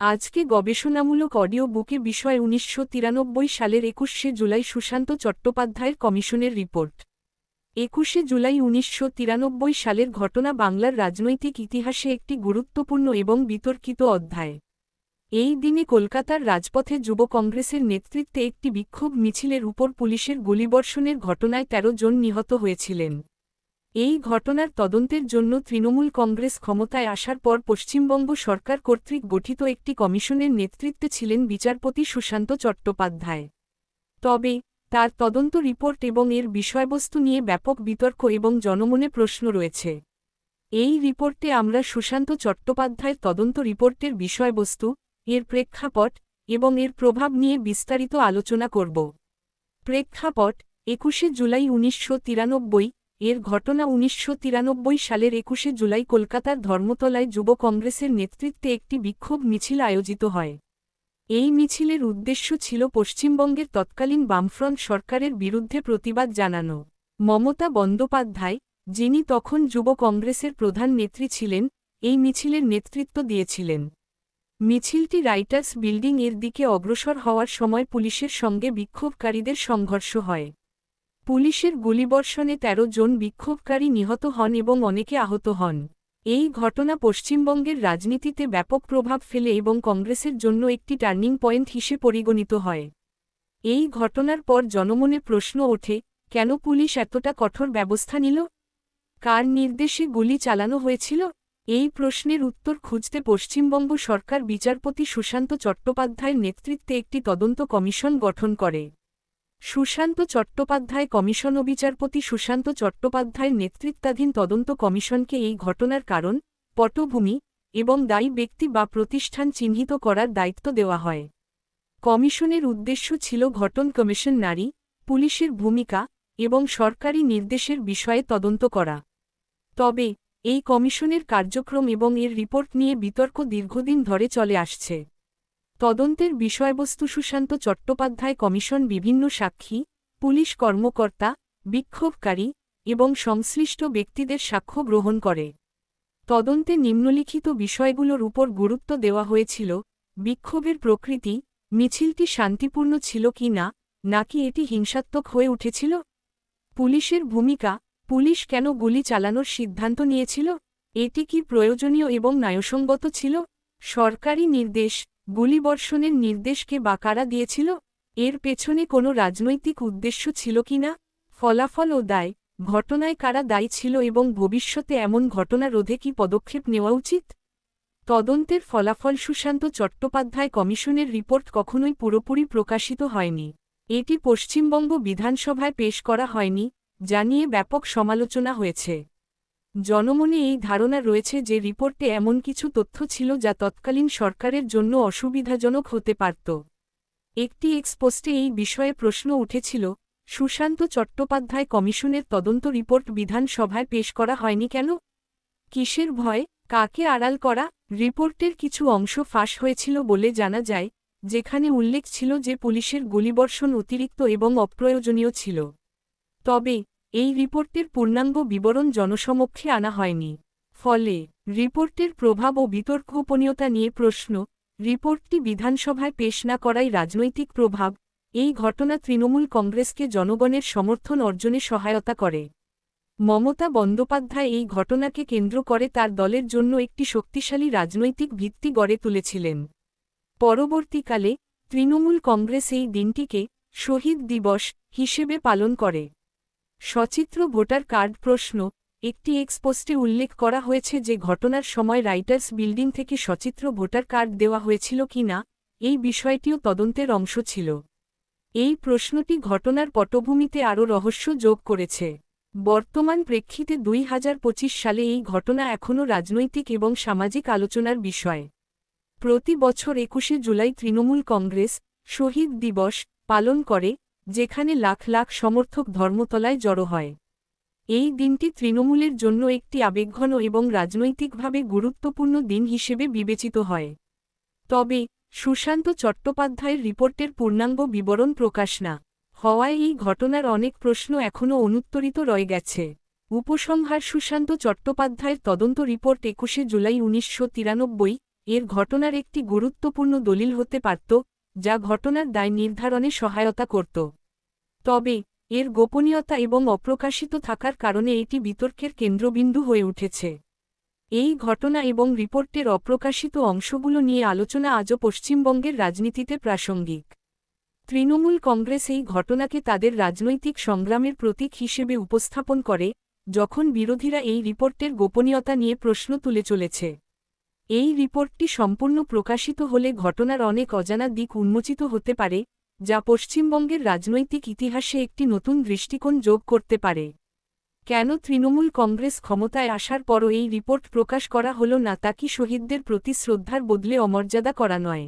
আজকে গবেষণামূলক অডিও বুকে বিষয় উনিশশো তিরানব্বই সালের একুশে জুলাই সুশান্ত চট্টোপাধ্যায়ের কমিশনের রিপোর্ট। একুশে জুলাই উনিশশো তিরানব্বই সালের ঘটনা বাংলার রাজনৈতিক ইতিহাসে একটি গুরুত্বপূর্ণ এবং বিতর্কিত অধ্যায়। এই দিনে কলকাতার রাজপথে যুব কংগ্রেসের নেতৃত্বে একটি বিক্ষোভ মিছিলের উপর পুলিশের গুলিবর্ষণের ঘটনায় ১৩ জন নিহত হয়েছিলেন। এই ঘটনার তদন্তের জন্য তৃণমূল কংগ্রেস ক্ষমতায় আসার পর পশ্চিমবঙ্গ সরকার কর্তৃক গঠিত একটি কমিশনের নেতৃত্বে ছিলেন বিচারপতি সুশান্ত চট্টোপাধ্যায়। তবে, তার তদন্ত রিপোর্ট এবং এর বিষয়বস্তু নিয়ে ব্যাপক বিতর্ক এবং জনমনে প্রশ্ন রয়েছে। এই রিপোর্টে আমরা সুশান্ত চট্টোপাধ্যায়ের তদন্ত রিপোর্টের বিষয়বস্তু, এর প্রেক্ষাপট এবং এর প্রভাব নিয়ে বিস্তারিত আলোচনা করব। প্রেক্ষাপট, একুশে জুলাই উনিশশো তিরানব্বই এর ঘটনা উনিশশো তিরানব্বই সালের একুশে জুলাই কলকাতার ধর্মতলায় যুব কংগ্রেসের নেতৃত্বে একটি বিক্ষোভ মিছিল আয়োজিত হয়। এই মিছিলের উদ্দেশ্য ছিল পশ্চিমবঙ্গের তৎকালীন বামফ্রন্ট সরকারের বিরুদ্ধে প্রতিবাদ জানানো। মমতা বন্দ্যোপাধ্যায়, যিনি তখন যুব কংগ্রেসের প্রধান নেত্রী ছিলেন, এই মিছিলের নেতৃত্ব দিয়েছিলেন। মিছিলটি রাইটার্স বিল্ডিং এর দিকে অগ্রসর হওয়ার সময় পুলিশের সঙ্গে বিক্ষোভকারীদের সংঘর্ষ হয়। পুলিশের গুলিবর্ষণে ১৩ জন বিক্ষোভকারী নিহত হন এবং অনেকে আহত হন। এই ঘটনা পশ্চিমবঙ্গের রাজনীতিতে ব্যাপক প্রভাব ফেলে এবং কংগ্রেসের জন্য একটি টার্নিং পয়েন্ট হিসেবে পরিগণিত হয়। এই ঘটনার পর জনমনে প্রশ্ন ওঠে, কেন পুলিশ এতটা কঠোর ব্যবস্থা নিল? কার নির্দেশে গুলি চালানো হয়েছিল? এই প্রশ্নের উত্তর খুঁজতে পশ্চিমবঙ্গ সরকার বিচারপতি সুশান্ত চট্টোপাধ্যায়ের নেতৃত্বে একটি তদন্ত কমিশন গঠন করে। সুশান্ত চট্টোপাধ্যায় কমিশন ও বিচারপতি সুশান্ত চট্টোপাধ্যায়ের নেতৃত্বাধীন তদন্ত কমিশনকে এই ঘটনার কারণ, পটভূমি এবং দায়ী ব্যক্তি বা প্রতিষ্ঠান চিহ্নিত করার দায়িত্ব দেওয়া হয়। কমিশনের উদ্দেশ্য ছিল ঘটন কমিশন নারী, পুলিশের ভূমিকা এবং সরকারি নির্দেশের বিষয়ে তদন্ত করা। তবে, এই কমিশনের কার্যক্রম এবং এর রিপোর্ট নিয়ে বিতর্ক দীর্ঘদিন ধরে চলে আসছে। তদন্তের বিষয়বস্তু সুশান্ত চট্টোপাধ্যায় কমিশন বিভিন্ন সাক্ষী, পুলিশ কর্মকর্তা, বিক্ষোভকারী এবং সংশ্লিষ্ট ব্যক্তিদের সাক্ষ্য গ্রহণ করে। তদন্তে নিম্নলিখিত বিষয়গুলোর উপর গুরুত্ব দেওয়া হয়েছিল, বিক্ষোভের প্রকৃতি, মিছিলটি শান্তিপূর্ণ ছিল কি না, নাকি এটি হিংসাত্মক হয়ে উঠেছিল? পুলিশের ভূমিকা, পুলিশ কেন গুলি চালানোর সিদ্ধান্ত নিয়েছিল? এটি কি প্রয়োজনীয় এবং ন্যায়সঙ্গত ছিল? সরকারি নির্দেশ গুলিবর্ষণের নির্দেশকে বা কারা দিয়েছিল, এর পেছনে কোনো রাজনৈতিক উদ্দেশ্য ছিল কি না, ফলাফল ও দায়, ঘটনায় কারা দায়ী ছিল এবং ভবিষ্যতে এমন ঘটনা রোধে কি পদক্ষেপ নেওয়া উচিত? তদন্তের ফলাফল সুশান্ত চট্টোপাধ্যায় কমিশনের রিপোর্ট কখনোই পুরোপুরি প্রকাশিত হয়নি। এটি পশ্চিমবঙ্গ বিধানসভায় পেশ করা হয়নি, জানিয়ে ব্যাপক সমালোচনা হয়েছে। জনমনে এই ধারণা রয়েছে যে রিপোর্টে এমন কিছু তথ্য ছিল যা তৎকালীন সরকারের জন্য অসুবিধাজনক হতে পারত। একটি এক্সপোস্টে এই বিষয়ে প্রশ্ন উঠেছিল, সুশান্ত চট্টোপাধ্যায় কমিশনের তদন্ত রিপোর্ট বিধানসভায় পেশ করা হয়নি কেন? কিসের ভয়, কাকে আড়াল করা? রিপোর্টের কিছু অংশ ফাঁস হয়েছিল বলে জানা যায়, যেখানে উল্লেখ ছিল যে পুলিশের গুলিবর্ষণ অতিরিক্ত এবং অপ্রয়োজনীয় ছিল। তবে এই রিপোর্টের পূর্ণাঙ্গ বিবরণ জনসমক্ষে আনা হয়নি। ফলে রিপোর্টের প্রভাব ও বিতর্ক গোপনীয়তা নিয়ে প্রশ্ন, রিপোর্টটি বিধানসভায় পেশ না করাই রাজনৈতিক প্রভাব, এই ঘটনা তৃণমূল কংগ্রেসকে জনগণের সমর্থন অর্জনে সহায়তা করে। মমতা বন্দ্যোপাধ্যায় এই ঘটনাকে কেন্দ্র করে তার দলের জন্য একটি শক্তিশালী রাজনৈতিক ভিত্তি গড়ে তুলেছিলেন। পরবর্তীকালে, তৃণমূল কংগ্রেস এই দিনটিকে শহীদ দিবস হিসেবে পালন করে। সচিত্র ভোটার কার্ড প্রশ্ন, একটি এক্সপোস্টে উল্লেখ করা হয়েছে যে ঘটনার সময় রাইটার্স বিল্ডিং থেকে সচিত্র ভোটার কার্ড দেওয়া হয়েছিল কি না, এই বিষয়টিও তদন্তের অংশ ছিল। এই প্রশ্নটি ঘটনার পটভূমিতে আরও রহস্য যোগ করেছে। বর্তমান প্রেক্ষিতে দুই হাজার পঁচিশ সালে এই ঘটনা এখনও রাজনৈতিক এবং সামাজিক আলোচনার বিষয়। প্রতি বছর একুশে জুলাই তৃণমূল কংগ্রেস শহীদ দিবস পালন করে যেখানে লাখ লাখ সমর্থক ধর্মতলায় জড়ো হয়। এই দিনটি তৃণমূলের জন্য একটি আবেগঘন এবং রাজনৈতিকভাবে গুরুত্বপূর্ণ দিন হিসেবে বিবেচিত হয়। তবে, সুশান্ত চট্টোপাধ্যায়ের রিপোর্টের পূর্ণাঙ্গ বিবরণ প্রকাশ না হওয়ায় এই ঘটনার অনেক প্রশ্ন এখনও অনুত্তরিত রয়ে গেছে। উপসংহার সুশান্ত চট্টোপাধ্যায়ের তদন্ত রিপোর্ট একুশে জুলাই উনিশশো তিরানব্বই, এর ঘটনার একটি গুরুত্বপূর্ণ দলিল হতে পারত যা ঘটনার দায় নির্ধারণে সহায়তা করত। তবে, এর গোপনীয়তা এবং অপ্রকাশিত থাকার কারণে এটি বিতর্কের কেন্দ্রবিন্দু হয়ে উঠেছে। এই ঘটনা এবং রিপোর্টের অপ্রকাশিত অংশগুলো নিয়ে আলোচনা আজও পশ্চিমবঙ্গের রাজনীতিতে প্রাসঙ্গিক। তৃণমূল কংগ্রেস এই ঘটনাকে তাদের রাজনৈতিক সংগ্রামের প্রতীক হিসেবে উপস্থাপন করে, যখন বিরোধীরা এই রিপোর্টের গোপনীয়তা নিয়ে প্রশ্ন তুলে চলেছে। এই রিপোর্টটি সম্পূর্ণ প্রকাশিত হলে ঘটনার অনেক অজানা দিক উন্মোচিত হতে পারে, যা পশ্চিমবঙ্গের রাজনৈতিক ইতিহাসে একটি নতুন দৃষ্টিকোণ যোগ করতে পারে। কেন তৃণমূল কংগ্রেস ক্ষমতায় আসার পরও এই রিপোর্ট প্রকাশ করা হল না তা কি শহীদদের প্রতি শ্রদ্ধার বদলে অমর্যাদা করা নয়?